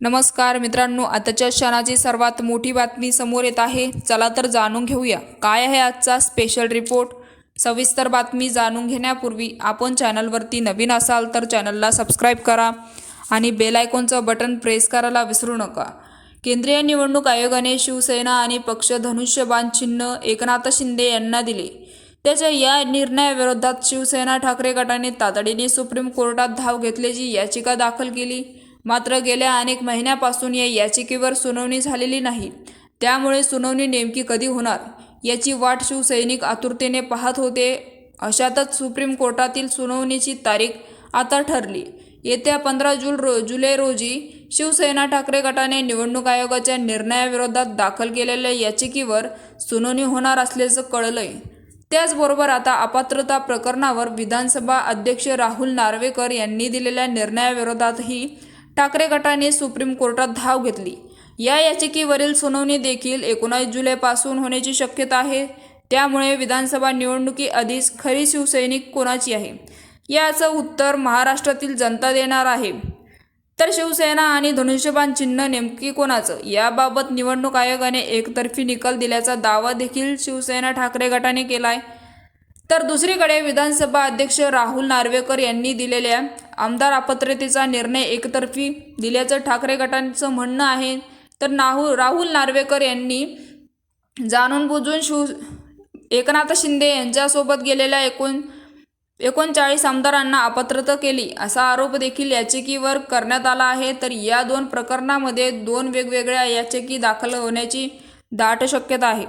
नमस्कार मित्रांनो आताच्या क्षणाची सर्वात मोठी बातमी समोर येत आहे. चला तर जाणून घेऊया. काय आहे आजचा स्पेशल रिपोर्ट सविस्तर बातमी जाणून घेण्यापूर्वी आपण चॅनलवरती नवीन असाल तर चॅनलला सबस्क्राईब करा आणि बेल आयकॉनचं बटन प्रेस करायला विसरू नका. केंद्रीय निवडणूक आयोगाने शिवसेना आणि पक्ष धनुष्यबाण चिन्ह एकनाथ शिंदे यांना दिले. त्याच्या या निर्णयाविरोधात शिवसेना ठाकरे गटाने तातडीने सुप्रीम कोर्टात धाव घेतल्याची याचिका दाखल केली. मात्र गेल्या अनेक महिन्यापासून या याचिकेवर सुनावणी झालेली नाही. त्यामुळे सुनावणी नेमकी कधी होणार? याची वाट शिवसैनिक आतुरतेने पाहत होते. अशातच सुप्रीम कोर्टातील सुनावणीची तारीख आता ठरली. येत्या पंधरा जुल रो जुलै रोजी शिवसेना ठाकरे गटाने निवडणूक आयोगाच्या निर्णयाविरोधात दाखल केलेल्या याचिकेवर सुनावणी होणार असल्याचं कळलंय. त्याचबरोबर आता अपात्रता प्रकरणावर विधानसभा अध्यक्ष राहुल नार्वेकर यांनी दिलेल्या निर्णयाविरोधातही ठाकरे गटाने सुप्रीम कोर्टात धाव घेतली. या याचिकेवरील सुनावणी देखील एकोणास जुलैपासून होण्याची शक्यता आहे. त्यामुळे विधानसभा निवडणुकीआधीच खरी शिवसैनिक कोणाची आहे? याचं उत्तर महाराष्ट्रातील जनता देणार आहे. तर शिवसेना आणि धनुष्यबाण चिन्ह नेमकी कोणाचं? याबाबत निवडणूक आयोगाने एकतर्फी निकाल दिल्याचा दावा देखील शिवसेना ठाकरे गटाने केला आहे तर दुसरीकडे विधानसभा अध्यक्ष राहुल नार्वेकर यांनी दिलेल्या आमदार अपात्रतेचा निर्णय एकतर्फी दिल्याचं ठाकरे गटांचं म्हणणं आहे. तर नाहू राहुल नार्वेकर यांनी जाणून बुजून शिव एकनाथ शिंदे यांच्यासोबत गेलेल्या एकूण एकोणचाळीस आमदारांना अपात्रता केली असा आरोप देखील याचिकेवर करण्यात आला आहे. तर या दोन प्रकरणामध्ये दोन वेगवेगळ्या याचिकी दाखल होण्याची दाट शक्यता आहे.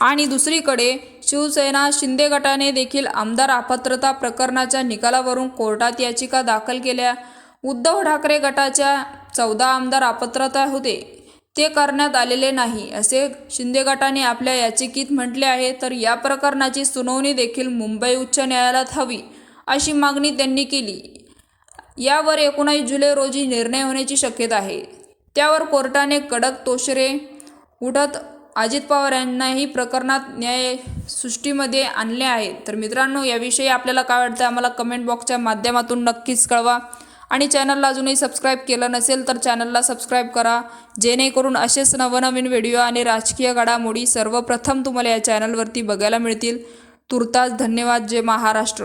आणि दुसरीकडे शिवसेना शिंदे गटाने देखील आमदार अपात्रता प्रकरणाच्या निकालावरून कोर्टात याचिका दाखल केल्या. उद्धव ठाकरे गटाच्या चौदा आमदार अपात्रता होते. ते करण्यात आलेले नाही असे शिंदे गटाने आपल्या याचिकेत म्हटले आहे. तर या प्रकरणाची सुनावणी देखील मुंबई उच्च न्यायालयात हवी अशी मागणी त्यांनी केली. यावर एकोणावीस जुलै रोजी निर्णय होण्याची शक्यता आहे. त्यावर कोर्टाने कडक तोशरे उठत अजित पवार यांनाही प्रकरणात न्याय सृष्टीमध्ये आणले आहे. तर मित्रांनो याविषयी आपल्याला काय वाटतं आम्हाला कमेंट बॉक्सच्या माध्यमातून नक्कीच कळवा. आणि चॅनलला अजूनही सबस्क्राईब केलं नसेल तर चॅनलला सबस्क्राईब करा. जेणेकरून असेच नवनवीन व्हिडिओ आणि राजकीय घडामोडी सर्वप्रथम तुम्हाला या चॅनलवरती बघायला मिळतील. तुर्तास धन्यवाद. जय महाराष्ट्र.